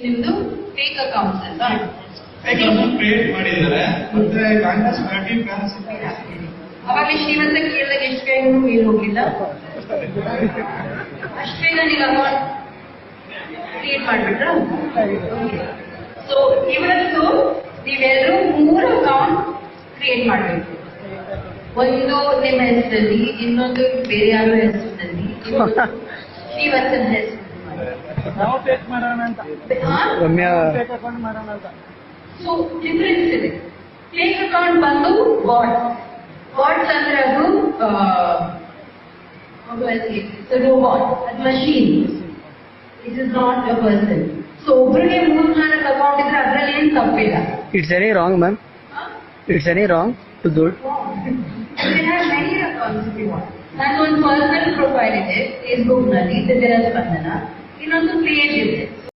ನಿಮ್ದು fake accounts ಅಲ್ವಾ account create ಮಾಡಿದ್ದಾರೆ ಮತ್ತೆ ಕಾಂಗ್ರೆಸ್ ಶ್ರೀಮಂತ ಕೇಳಿದಾಗ ಎಷ್ಟು ಬೇಗ ಮೇಲ್ ಹೋಗಿಲ್ಲ ಅಷ್ಟು ಬೇಗ ನೀವು ಅಕೌಂಟ್ ಕ್ರಿಯೇಟ್ ಮಾಡ್ಬಿಟ್ರ ಸೊ ಇವತ್ತು ನೀವೆಲ್ಲರೂ ಮೂರು ಅಕೌಂಟ್ ಕ್ರಿಯೇಟ್ ಮಾಡಬೇಕು ಒಂದು ನಿಮ್ಮ ಹೆಸರಲ್ಲಿ ಇನ್ನೊಂದು ಬೇರೆ ಯಾರು ಹೆಸರಲ್ಲಿ ಶ್ರೀವಂತನ ಹೆಸರು ಕೌಂಟೆಟ್ ಮಾಡರಣ ಅಂತ ಕಮ್ಯುನ್ ಟೆಕ ಅಕೌಂಟ್ ಮಾಡರಣ ಅಂತ ಸೋ ಡಿಫರೆನ್ಸ್ ಇದೆ ಟೇಕ್ ಅಕೌಂಟ್ ಬಂದು ಬಾಟ್ ಬಾಟ್ ಅಂದ್ರೆ ಅದು ಅಹ ಒಬಲ್ಟ್ it is a robot at ಮ machine it is not a person so premium ಮಹಂಗಾನ account ಇದ್ದರೆ ಅದರಲ್ಲಿ ಏನು ತಪ್ಪಿಲ್ಲ it's any wrong man it's any wrong to do ಅನ ಹ್ಯರಿ ಅಕೌಂಟ್ ಇಟ್ ಇಸ್ ಬಾಟ್ ಒಂದು ಪರ್ಸನ್ ಪ್ರೊಫೈಲ್ ಇದೆ ಫೇसबुक ನಲ್ಲಿ ತೆರೆದರೆ ಅಂತನಾ ಇನ್ನೊಂದು ಪೇಜ್ ಇದೆ